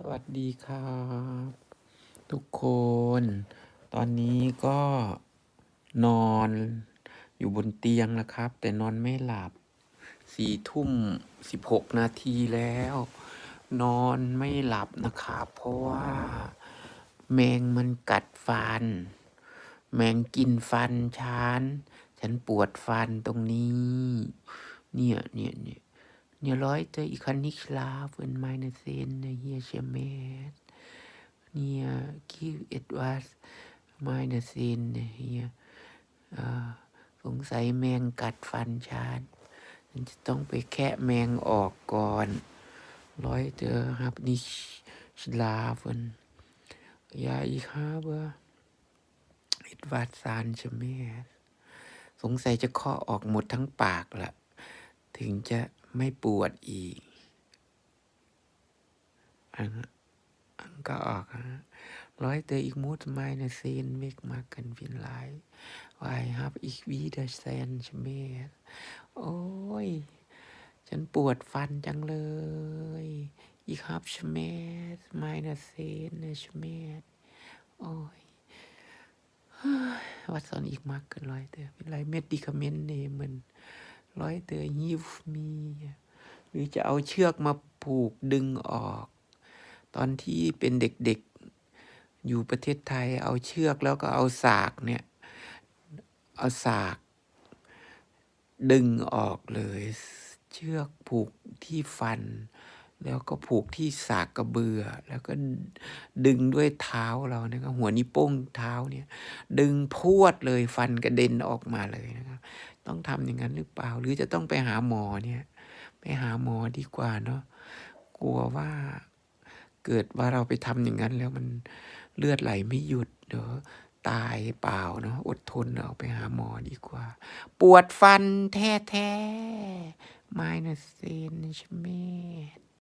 สวัสดีครับทุกคน ตอนนี้ก็นอนอยู่บนเตียงแล้วครับ แต่นอนไม่หลับสี่ทุ่มสิบหกนาทีแล้ว นอนไม่หลับนะครับ เพราะว่า แมงมันกัดฟัน แมงกินฟันฉัน ฉันปวดฟันตรงนี้ เนี่ยเนี่ยเนี่ย เนี่ยร้อยเจ kann nicht schlafen, meine Zähne hier schmerzen. Mir gibt etwas, meine Zähne hier. สงสัยแมงกัดฟันชาดฉันจะต้องไปแคะแมงออกก่อน ร้อยเจอครับนี่ลาฟนยาอีกฮาเบเอ็ดวัดซานชเมสสงสัยจะข้อออกหมดทั้งปากละ ถึงจะ ไม่ปวดอีก อันอันก็ออกร้อยเตออีกมูดไม่นะเซนเมกมากันฟินไลวายฮับอีกวีเดอร์เซนชเมดโอ้ย ฉันปวดฟันจังเลย อีกฮับชเมดไม่นะเซนชเมดโอ้ยวัดสอนอีกมากเกินร้อยเตอเป็นไรเมดดิคาเมนต์เนี่ยมัน ich machen, Leute? Vielleicht Medikament nehmen. Leute, hilf mir. หรือจะเอาเชือกมาผูกดึงออก ตอนที่เป็นเด็กๆ อยู่ประเทศไทยเอาเชือกแล้วก็เอาสากเนี่ย เอาสาก ดึงออกเลย เชือกผูกที่ฟัน แล้วก็ผูกที่สากกระเบือ แล้วก็ดึงด้วยเท้าเรานะครับหัวนิ้วโป้งเท้าเนี่ย ดึงพวดเลยฟันกระเด็นออกมาเลยนะ ต้องทำอย่างนั้นหรือเปล่า หรือจะต้องไปหาหมอเนี่ย ไปหาหมอดีกว่าเนาะกลัวว่าเกิดว่าเราไปทำอย่างนั้นแล้วมันเลือดไหลไม่หยุดเดี๋ยวตายเปล่าเนาะอดทนเอาไปหาหมอดีกว่า ปวดฟันแท้ๆ meine Zähne schmerzen